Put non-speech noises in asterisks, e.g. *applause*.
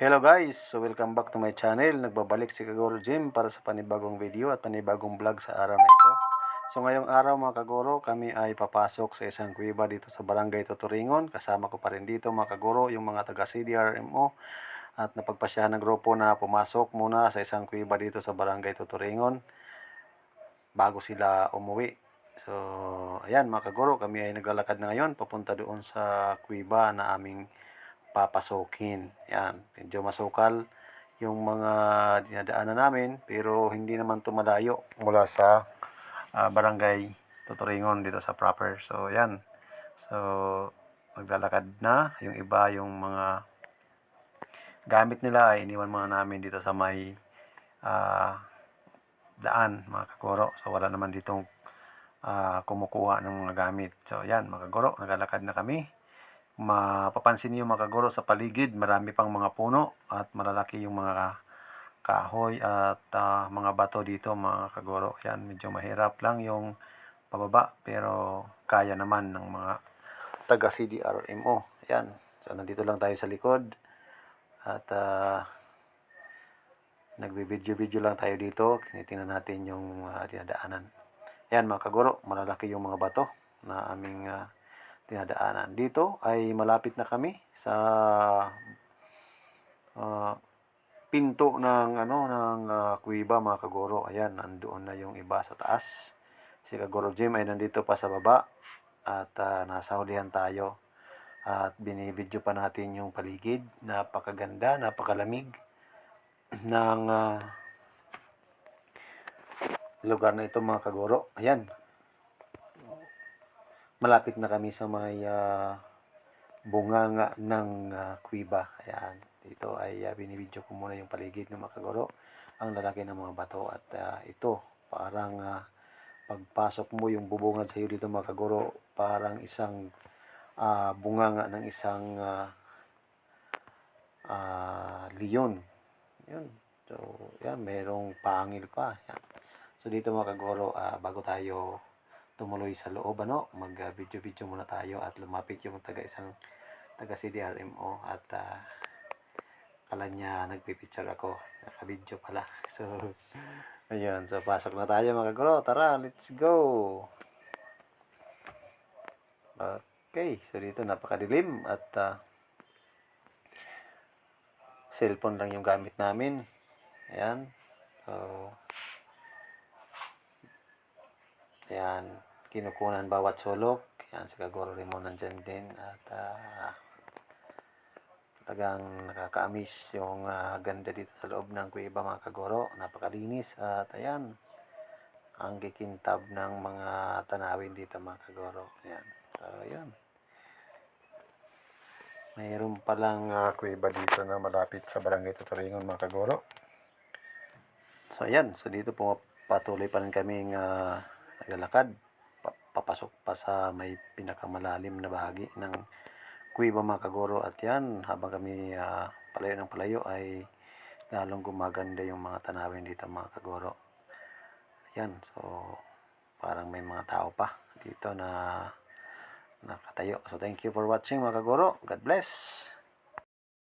Hello guys! So welcome back to my channel. Nagbabalik si Kagoro Jim para sa panibagong video at panibagong vlog sa araw na ito. So ngayong araw mga Kagoro, kami ay papasok sa isang kuweba dito sa Barangay Tuturingon. Kasama ko pa rin dito mga Kagoro, yung mga taga CDRMO. At napagpasyahan ng grupo na pumasok muna sa isang kuweba dito sa Barangay Tuturingon bago sila umuwi. So, ayan mga Kagoro, kami ay naglalakad na ngayon papunta doon sa kuweba na aming papasokin. Yan, medyo masukal yung mga dinadaanan namin pero hindi naman tumalayo mula sa ah, barangay Tuturingon dito sa proper. So, yan. So, maglalakad na. Yung iba, yung mga gamit nila ay iniwan muna namin dito sa may ah, daan, mga kakoro. So, wala naman ditong ah, kumukuha ng mga gamit. So, yan, mga kakoro, naglalakad na kami mapapansin niyo mga kaguro sa paligid, marami pang mga puno at malalaki yung mga kahoy at ah, mga bato dito mga kaguro. Yan, medyo mahirap lang yung pababa pero kaya naman ng mga taga CDRMO. Yan. So nandito lang tayo sa likod at uh, nagbi-video-video lang tayo dito. Tinitingnan natin yung ah, dinadaanan. Yan mga kaguro, malalaki yung mga bato na aming ah, dinadaanan. Dito ay malapit na kami sa ah, pinto ng ano ng uh, kuiba mga kagoro. Ayan, nandoon na yung iba sa taas. Si Kagoro Jim ay nandito pa sa baba at ah, nasa hulihan tayo. At binibidyo pa natin yung paligid. Napakaganda, napakalamig ng ah, lugar na ito mga kagoro. Ayan, malapit na kami sa may ah, bunganga ng uh, kuiba. Ayan, dito ay uh, binibidyo ko muna yung paligid ng mga kaguro. Ang lalaki ng mga bato at ah, ito parang ah, pagpasok mo yung bubungad sa iyo dito mga kaguro parang isang ah, bunganga ng isang ah, ah, leon. Yun. So, yan, merong pangil pa. Yan. So, dito mga kaguro, ah, bago tayo tumuloy sa loob ano? Mag-video-video muna tayo at lumapit yung taga isang taga CDRMO at uh, kala niya nagpipicture ako. Naka-video pala. *laughs* So ayun. So pasok na tayo mga guro tara let's go. Okay. So dito napakadilim at uh, cellphone lang yung gamit namin. Ayan. So Ayan, kinukunan bawat sulok. Ayan, si Kagoro Rimon nandyan din. At ah, talagang nakaka-amiss yung ah, ganda dito sa loob ng kuweba mga Kagoro. Napakalinis. At ayan, ang kikintab ng mga tanawin dito mga Kagoro. Ayan. So, ayan. Mayroon palang uh, kuweba dito na malapit sa barangay Tuturingon mga Kagoro. So ayan, so dito po patuloy pa rin kaming uh, naglalakad papasok pa sa may pinakamalalim na bahagi ng kuweba mga kagoro. At yan habang kami ah, palayo ng palayo ay lalong gumaganda yung mga tanawin dito mga kagoro. Yan so parang may mga tao pa dito na nakatayo. So thank you for watching mga kagoro. God bless